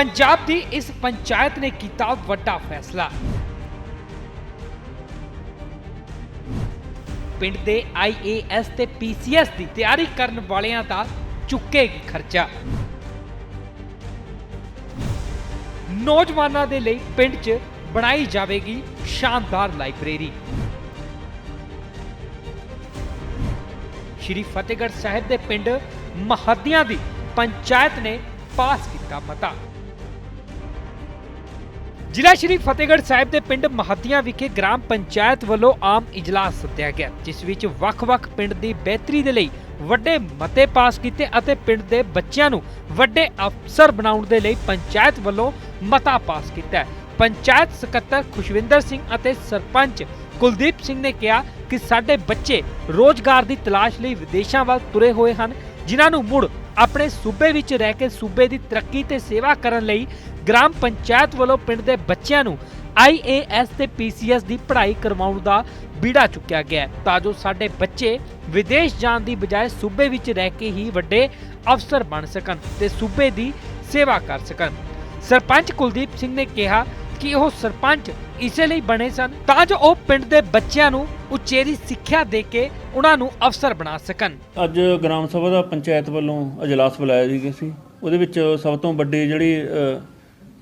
ਪੰਜਾਬ ਦੀ ਇਸ ਪੰਚਾਇਤ ਨੇ ਕੀਤਾ ਵੱਡਾ ਫੈਸਲਾ। ਪਿੰਡ ਦੇ ਆਈਏਐਸ ਤੇ ਪੀਸੀਐਸ ਦੀ ਤਿਆਰੀ ਕਰਨ ਵਾਲਿਆਂ ਦਾ ਚੁੱਕੇਗੀ ਖਰਚਾ। ਨੌਜਵਾਨਾਂ ਦੇ ਲਈ ਪਿੰਡ 'ਚ ਬਣਾਈ ਜਾਵੇਗੀ ਸ਼ਾਨਦਾਰ ਲਾਇਬ੍ਰੇਰੀ। ਸ਼੍ਰੀ ਫਤਿਹਗੜ੍ਹ ਸਾਹਿਬ ਦੇ ਪਿੰਡ ਮਹੱਦੀਆਂ ਦੀ ਪੰਚਾਇਤ ਨੇ ਪਾਸ ਕੀਤਾ ਮਤਾ। ਜ਼ਿਲ੍ਹਾ ਸ਼੍ਰੀ ਫਤਿਹਗੜ੍ਹ ਸਾਹਿਬ ਦੇ ਪਿੰਡ ਮਹੱਦੀਆਂ ਵਿਖੇ ਗ੍ਰਾਮ ਪੰਚਾਇਤ ਵੱਲੋਂ ਆਮ ਇਜਲਾਸ ਸੱਦਿਆ ਗਿਆ, ਜਿਸ ਵਿੱਚ ਵੱਖ-ਵੱਖ ਪਿੰਡ ਦੀ ਬਿਹਤਰੀ ਦੇ ਲਈ ਵੱਡੇ ਮਤੇ ਪਾਸ ਕੀਤੇ ਅਤੇ ਪਿੰਡ ਦੇ ਬੱਚਿਆਂ ਨੂੰ ਵੱਡੇ ਅਫਸਰ ਬਣਾਉਣ ਦੇ ਲਈ ਪੰਚਾਇਤ ਵੱਲੋਂ ਮਤਾ ਪਾਸ ਕੀਤਾ। ਪੰਚਾਇਤ ਸਕੱਤਰ ਖੁਸ਼ਵਿੰਦਰ ਸਿੰਘ ਅਤੇ ਸਰਪੰਚ ਕੁਲਦੀਪ ਸਿੰਘ ਨੇ ਕਿਹਾ ਕਿ ਸਾਡੇ ਬੱਚੇ ਰੋਜ਼ਗਾਰ ਦੀ ਤਲਾਸ਼ ਲਈ ਵਿਦੇਸ਼ਾਂ ਵੱਲ ਤੁਰੇ ਹੋਏ ਹਨ, ਜਿਨ੍ਹਾਂ ਨੂੰ ਮੁੜ ਆਪਣੇ ਸੂਬੇ ਵਿੱਚ ਰਹਿ ਕੇ ਸੂਬੇ ਦੀ ਤਰੱਕੀ ਤੇ ਸੇਵਾ ਕਰਨ ਲਈ ਗ੍ਰਾਮ ਪੰਚਾਇਤ ਵੱਲੋਂ ਪਿੰਡ ਦੇ ਬੱਚਿਆਂ ਨੂੰ ਆਈਏਐਸ ਤੇ ਪੀਸੀਐਸ ਦੀ ਪੜ੍ਹਾਈ ਕਰਵਾਉਣ ਦਾ ਬੀੜਾ ਚੁੱਕਿਆ ਗਿਆ ਤਾਂ ਜੋ ਸਾਡੇ ਬੱਚੇ ਵਿਦੇਸ਼ ਜਾਣ ਦੀ ਬਜਾਏ ਸੂਬੇ ਵਿੱਚ ਰਹਿ ਕੇ ਹੀ ਵੱਡੇ ਅਫਸਰ ਬਣ ਸਕਣ ਤੇ ਸੂਬੇ ਦੀ ਸੇਵਾ ਕਰ ਸਕਣ। ਸਰਪੰਚ ਕੁਲਦੀਪ ਸਿੰਘ ਨੇ ਕਿਹਾ ਕਿ ਉਹ ਸਰਪੰਚ ਇਸੇ ਲਈ ਬਣੇ ਸਨ ਤਾਂ ਜੋ ਉਹ ਪਿੰਡ ਦੇ ਬੱਚਿਆਂ ਨੂੰ ਉਚੇਰੀ ਸਿੱਖਿਆ ਦੇ ਕੇ ਉਹਨਾਂ ਨੂੰ ਅਫਸਰ ਬਣਾ ਸਕਣ। ਅੱਜ ਗ੍ਰਾਮ ਸਭਾ ਦਾ ਪੰਚਾਇਤ ਵੱਲੋਂ ਅਜਲਾਸ ਬੁਲਾਇਆ ਜੀ ਗਿਆ ਸੀ ਉਹਦੇ ਵਿੱਚ ਸਭ ਤੋਂ ਵੱਡੀ ਜਿਹੜੀ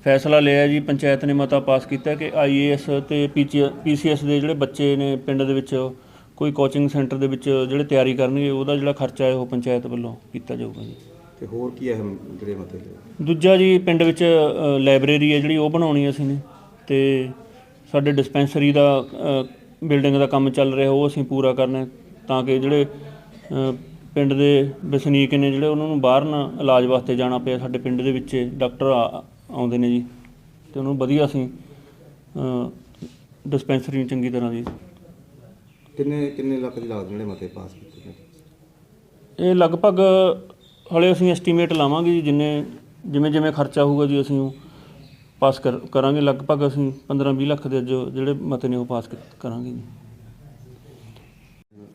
ਫੈਸਲਾ ਲਿਆ ਜੀ ਪੰਚਾਇਤ ਨੇ ਮਤਾ ਪਾਸ ਕੀਤਾ ਕਿ ਆਈਏਐਸ ਤੇ ਪੀਸੀਐਸ ਦੇ ਜਿਹੜੇ ਬੱਚੇ ਨੇ ਪਿੰਡ ਦੇ ਵਿੱਚ ਕੋਈ ਕੋਚਿੰਗ ਸੈਂਟਰ ਦੇ ਵਿੱਚ ਜਿਹੜੇ ਤਿਆਰੀ ਕਰਨਗੇ ਉਹਦਾ ਜਿਹੜਾ ਖਰਚਾ ਹੈ ਉਹ ਪੰਚਾਇਤ ਵੱਲੋਂ ਕੀਤਾ ਜਾਊਗਾ ਜੀ। ਤੇ ਹੋਰ ਕੀ ਅਹਿਮ ਜਿਹੜੇ ਮਤਲਬ ਦੂਜਾ ਜੀ ਪਿੰਡ ਵਿੱਚ ਲਾਇਬ੍ਰੇਰੀ ਹੈ ਜਿਹੜੀ ਉਹ ਬਣਾਉਣੀ ਅਸੀਂ ਨੇ। ਤੇ ਸਾਡੇ ਡਿਸਪੈਂਸਰੀ ਦਾ ਬਿਲਡਿੰਗ ਦਾ ਕੰਮ ਚੱਲ ਰਿਹਾ ਉਹ ਅਸੀਂ ਪੂਰਾ ਕਰਨਾ ਹੈ। ਤਾਂ ਕਿ ਜਿਹੜੇ ਪਿੰਡ ਦੇ ਵਸਨੀਕ ਨੇ ਜਿਹੜੇ ਉਹਨਾਂ ਨੂੰ ਬਾਹਰ ਨਾ ਇਲਾਜ ਵਾਸਤੇ ਜਾਣਾ ਪਿਆ ਸਾਡੇ ਪਿੰਡ ਦੇ ਵਿੱਚ ਡਾਕਟਰ ਆਉਂਦੇ ਨੇ ਜੀ। ਤੇ ਉਹਨੂੰ ਵਧੀਆ ਅਸੀਂ ਡਿਸਪੈਂਸਰੀ ਨੂੰ ਚੰਗੀ ਤਰ੍ਹਾਂ ਜੀ। ਕਿੰਨੇ ਕਿੰਨੇ ਲੱਖ ਦੀ ਲਾਗਤ ਜਿਹੜੇ ਮਤੇ ਪਾਸ ਕੀਤੇ ਨੇ? ਇਹ ਲਗਭਗ ਹਲੇ ਅਸੀਂ ਐਸਟੀਮੇਟ ਲਾਵਾਂਗੇ ਜੀ ਜਿੰਨੇ ਜਿਵੇਂ ਜਿਵੇਂ ਖਰਚਾ ਹੋਊਗਾ ਜੀ ਅਸੀਂ ਉਹ ਪਾਸ ਕਰ- ਕਰਾਂਗੇ। ਲਗਭਗ ਅਸੀਂ 15-20 ਲੱਖ ਦੇ ਜੋ ਜਿਹੜੇ ਮਤੇ ਨੇ ਉਹ ਪਾਸ ਕਰ- ਕਰਾਂਗੇ ਜੀ।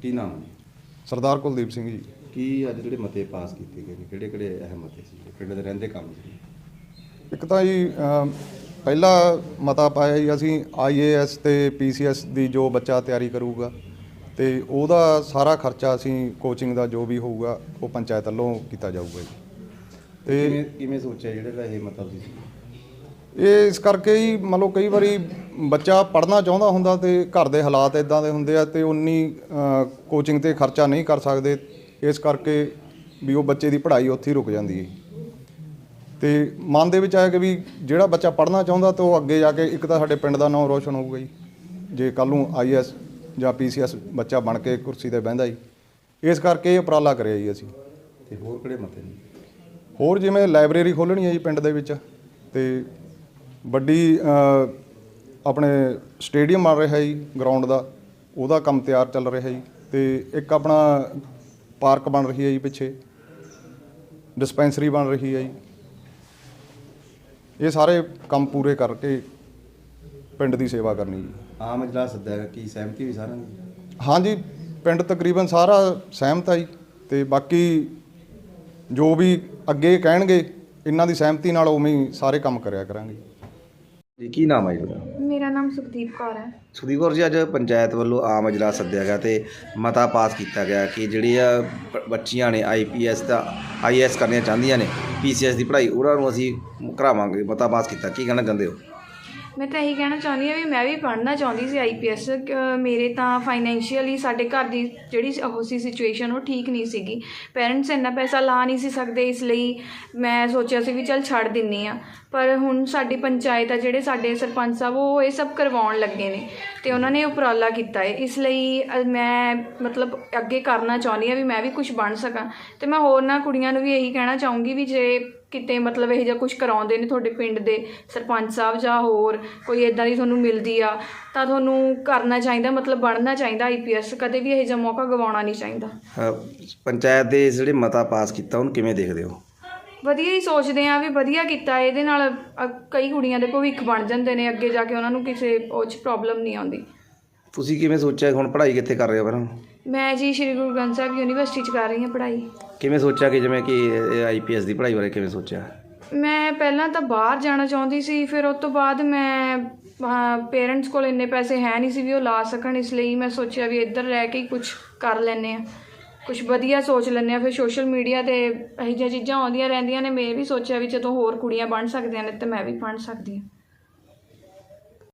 ਕੀ ਨਾਮ ਹੈ ਸਰਦਾਰ ਕੁਲਦੀਪ ਸਿੰਘ ਜੀ। ਕੀ ਅੱਜ ਜਿਹੜੇ ਮਤੇ ਪਾਸ ਕੀਤੇ ਗਏ ਨੇ? ਕਿਹੜੇ ਕਿਹੜੇ ਅਹਿਮ ਮਤੇ ਸੀ? ਪਿੰਡ ਦੇ ਰਹਿੰਦੇ ਕੰਮ ਸੀ। ਇੱਕ ਤਾਂ ਜੀ ਪਹਿਲਾ ਮਤਾ ਪਾਇਆ ਜੀ ਅਸੀਂ ਆਈਏਐਸ ਤੇ ਪੀਸੀਐਸ ਦੀ ਜੋ ਬੱਚਾ ਤਿਆਰੀ ਕਰੂਗਾ ਤੇ ਉਹਦਾ ਸਾਰਾ ਖਰਚਾ ਅਸੀਂ ਕੋਚਿੰਗ ਦਾ ਜੋ ਵੀ ਹੋਊਗਾ ਉਹ ਪੰਚਾਇਤ ਵੱਲੋਂ ਕੀਤਾ ਜਾਊਗਾ ਜੀ। ਤੇ ਕਿਵੇਂ ਸੋਚਿਆ ਜਿਹੜਾ ਇਹ ਮਤਾ ਸੀ ਇਹ ਇਸ ਕਰਕੇ ਹੀ ਮੰਨ ਲਓ ਕਈ ਵਾਰੀ ਬੱਚਾ ਪੜ੍ਹਨਾ ਚਾਹੁੰਦਾ ਹੁੰਦਾ ਤੇ ਘਰ ਦੇ ਹਾਲਾਤ ਇਦਾਂ ਦੇ ਹੁੰਦੇ ਆ ਤੇ ਉਨੀ ਕੋਚਿੰਗ ਤੇ ਖਰਚਾ ਨਹੀਂ ਕਰ ਸਕਦੇ। ਇਸ ਕਰਕੇ ਵੀ ਉਹ ਬੱਚੇ ਦੀ ਪੜ੍ਹਾਈ ਉੱਥੇ ਹੀ ਰੁਕ ਜਾਂਦੀ ਹੈ। ਤੇ ਮਨ ਦੇ ਵਿੱਚ ਆਇਆ ਕਿ ਵੀ ਜਿਹੜਾ ਬੱਚਾ ਪੜ੍ਹਨਾ ਚਾਹੁੰਦਾ ਤਾਂ ਉਹ ਅੱਗੇ ਜਾ ਕੇ ਇੱਕ ਤਾਂ ਸਾਡੇ ਪਿੰਡ ਦਾ ਨਾਮ ਰੋਸ਼ਨ ਹੋਊਗਾ ਜੀ। ਜੇ ਕੱਲ ਨੂੰ ਆਈਐਸ ਜਾਂ ਪੀਸੀਐਸ ਬੱਚਾ ਬਣ ਕੇ ਕੁਰਸੀ ਤੇ ਬਹਿੰਦਾ ਜੀ। ਇਸ ਕਰਕੇ ਇਹ ਉਪਰਾਲਾ ਕਰਿਆ ਜੀ ਅਸੀਂ। ਤੇ ਹੋਰ ਕਿਹੜੇ ਮਤੇ ਨੇ? ਹੋਰ ਜਿਵੇਂ ਲਾਇਬ੍ਰੇਰੀ ਖੋਲ੍ਹਣੀ ਹੈ ਜੀ ਪਿੰਡ ਦੇ ਵਿੱਚ ਤੇ ਵੱਡੀ ਆਪਣੇ ਸਟੇਡੀਅਮ ਬਣ ਰਿਹਾ ਜੀ ਗਰਾਊਂਡ ਦਾ। ਉਹਦਾ ਕੰਮ ਤਿਆਰ ਚੱਲ ਰਿਹਾ ਜੀ। ਤੇ ਇੱਕ ਆਪਣਾ ਪਾਰਕ ਬਣ ਰਹੀ ਹੈ ਜੀ ਪਿੱਛੇ। ਡਿਸਪੈਂਸਰੀ ਬਣ ਰਹੀ ਹੈ ਜੀ। ਇਹ ਸਾਰੇ ਕੰਮ ਪੂਰੇ ਕਰਕੇ ਪਿੰਡ ਦੀ ਸੇਵਾ ਕਰਨੀ ਜੀ। ਆਮ ਇਜਲਾਸ ਸੱਦਿਆ ਕੀ ਸਹਿਮਤੀ ਹੋਈ ਸਾਰਿਆਂ ਦੀ? ਹਾਂਜੀ ਪਿੰਡ ਤਕਰੀਬਨ ਸਾਰਾ ਸਹਿਮਤ ਆ ਜੀ। ਤੇ ਬਾਕੀ ਜੋ ਵੀ ਅੱਗੇ ਕਹਿਣਗੇ ਇਹਨਾਂ ਦੀ ਸਹਿਮਤੀ ਨਾਲ ਉਵੇਂ ਹੀ ਸਾਰੇ ਕੰਮ ਕਰਿਆ ਕਰਾਂਗੇ। ਜੀ ਕੀ ਨਾਮ ਹੈ ਤੁਹਾਡਾ? ਮੇਰਾ ਨਾਮ ਸੁਖਦੀਪ ਕੌਰ ਹੈ। ਸੁਖਦੀਪ ਕੌਰ ਜੀ ਅੱਜ ਪੰਚਾਇਤ ਵੱਲੋਂ ਆਮ ਇਜਲਾਸ ਸੱਦਿਆ ਗਿਆ ਤੇ ਮਤਾ ਪਾਸ ਕੀਤਾ ਗਿਆ ਕਿ ਜਿਹੜੀਆਂ ਬ- ਬੱਚੀਆਂ ਨੇ ਆਈਪੀਐਸ ਦਾ ਆਈਐਸ ਕਰਨੀਆਂ ਚਾਹੁੰਦੀਆਂ ਨੇ ਪੀਸੀਐਸ ਦੀ ਪੜ੍ਹਾਈ ਉਹਨਾਂ ਨੂੰ ਅਸੀਂ ਕਰਾਵਾਂਗੇ ਮਤਾ ਪਾਸ ਕੀਤਾ। ਕੀ ਕਹਿਣਾ ਚਾਹੁੰਦੇ ਹੋ? ਮੈਂ ਤਾਂ ਇਹੀ ਕਹਿਣਾ ਚਾਹੁੰਦੀ ਹਾਂ ਵੀ ਮੈਂ ਵੀ ਪੜ੍ਹਨਾ ਚਾਹੁੰਦੀ ਸੀ ਆਈਪੀਐਸ ਮੇਰੇ ਤਾਂ ਫਾਈਨੈਂਸ਼ੀਅਲੀ ਸਾਡੇ ਘਰ ਦੀ ਜਿਹੜੀ ਉਹ ਸੀ ਸਿਚੁਏਸ਼ਨ ਉਹ ਠੀਕ ਨਹੀਂ ਸੀਗੀ। ਪੇਰੈਂਟਸ ਇੰਨਾ ਪੈਸਾ ਲਾ ਨਹੀਂ ਸੀ ਸਕਦੇ ਇਸ ਲਈ ਮੈਂ ਸੋਚਿਆ ਸੀ ਵੀ ਚੱਲ ਛੱਡ ਦਿੰਨੀ ਆ। ਪਰ ਹੁਣ ਸਾਡੀ ਪੰਚਾਇਤ ਆ ਜਿਹੜੇ ਸਾਡੇ ਸਰਪੰਚ ਸਾਹਿਬ ਉਹ ਇਹ ਸਭ ਕਰਵਾਉਣ ਲੱਗੇ ਨੇ ਤੇ ਉਹਨਾਂ ਨੇ ਉਪਰਾਲਾ ਕੀਤਾ ਹੈ ਇਸ ਲਈ ਮੈਂ ਮਤਲਬ ਅੱਗੇ ਕਰਨਾ ਚਾਹੁੰਦੀ ਆ ਵੀ ਮੈਂ ਵੀ ਕੁਝ ਬਣ ਸਕਾਂ। ਤੇ ਮੈਂ ਹੋਰ ਨਾ ਕੁੜੀਆਂ ਨੂੰ ਵੀ ਇਹੀ ਕਹਿਣਾ ਚਾਹੂੰਗੀ ਵੀ ਜੇ ਕਿਤੇ ਮਤਲਬ ਇਹ ਜਿਹਾ ਕੁਝ ਕਰਾਉਂਦੇ ਨੇ ਤੁਹਾਡੇ ਪਿੰਡ ਦੇ ਸਰਪੰਚ ਸਾਹਿਬ ਜਾਂ ਹੋਰ ਕੋਈ ਇਦਾਂ ਦੀ ਤੁਹਾਨੂੰ ਮਿਲਦੀ ਆ ਤਾਂ ਤੁਹਾਨੂੰ ਕਰਨਾ ਚਾਹੀਦਾ ਮਤਲਬ ਬਣਨਾ ਚਾਹੀਦਾ ਆਈਪੀਐਸ ਕਦੇ ਵੀ ਇਹ ਜਿਹਾ ਮੌਕਾ ਗਵਾਉਣਾ ਨਹੀਂ ਚਾਹੀਦਾ? ਪੰਚਾਇਤ ਦੇ ਜਿਹੜੇ ਮਤਾ ਪਾਸ ਕੀਤਾ ਉਹਨੂੰ ਕਿਵੇਂ ਦੇਖਦੇ ਹੋ? ਵਧੀਆ ਹੀ ਸੋਚਦੇ ਆ ਵੀ ਵਧੀਆ ਕੀਤਾ ਇਹਦੇ ਨਾਲ ਕਈ ਕੁੜੀਆਂ ਦੇ ਭਵਿੱਖ ਬਣ ਜਾਂਦੇ ਨੇ ਅੱਗੇ ਜਾ ਕੇ ਉਹਨਾਂ ਨੂੰ ਕਿਸੇ ਉਹ 'ਚ ਪ੍ਰੋਬਲਮ ਨਹੀਂ ਆਉਂਦੀ। ਤੁਸੀਂ ਕਿਵੇਂ ਸੋਚਿਆ ਹੁਣ ਪੜ੍ਹਾਈ ਕਿੱਥੇ ਕਰ ਰਹੇ ਹੋ ਫਿਰ ਮੈਂ ਜੀ ਸ਼੍ਰੀ ਗੁਰੂ ਗ੍ਰੰਥ ਸਾਹਿਬ ਯੂਨੀਵਰਸਿਟੀ 'ਚ ਕਰ ਰਹੀ ਹਾਂ ਪੜ੍ਹਾਈ। ਕਿਵੇਂ ਸੋਚਿਆ ਕਿ ਜਿਵੇਂ ਕਿ ਆਈਪੀਐਸ ਦੀ ਪੜ੍ਹਾਈ ਬਾਰੇ ਕਿਵੇਂ ਸੋਚਿਆ? ਮੈਂ ਪਹਿਲਾਂ ਤਾਂ ਬਾਹਰ ਜਾਣਾ ਚਾਹੁੰਦੀ ਸੀ ਫਿਰ ਉਸ ਤੋਂ ਬਾਅਦ ਮੈਂ ਪੇਰੈਂਟਸ ਕੋਲ ਇੰਨੇ ਪੈਸੇ ਹੈ ਨਹੀਂ ਸੀ ਵੀ ਉਹ ਲਾ ਸਕਣ ਇਸ ਲਈ ਮੈਂ ਸੋਚਿਆ ਵੀ ਇੱਧਰ ਰਹਿ ਕੇ ਹੀ ਕੁਝ ਕਰ ਲੈਨੇ ਆ ਕੁਝ ਵਧੀਆ ਸੋਚ ਲੈਨੇ ਆ ਫਿਰ ਸੋਸ਼ਲ ਮੀਡੀਆ ਤੇ ਇਹੋ ਜਿਹੀਆਂ ਚੀਜ਼ਾਂ ਆਉਂਦੀਆਂ ਰਹਿੰਦੀਆਂ ਨੇ ਮੈਂ ਵੀ ਸੋਚਿਆ ਵੀ ਜਦੋਂ ਹੋਰ ਕੁੜੀਆਂ ਬਣ ਸਕਦੀਆਂ ਨੇ ਤੇ ਮੈਂ ਵੀ ਬਣ ਸਕਦੀ ਹਾਂ।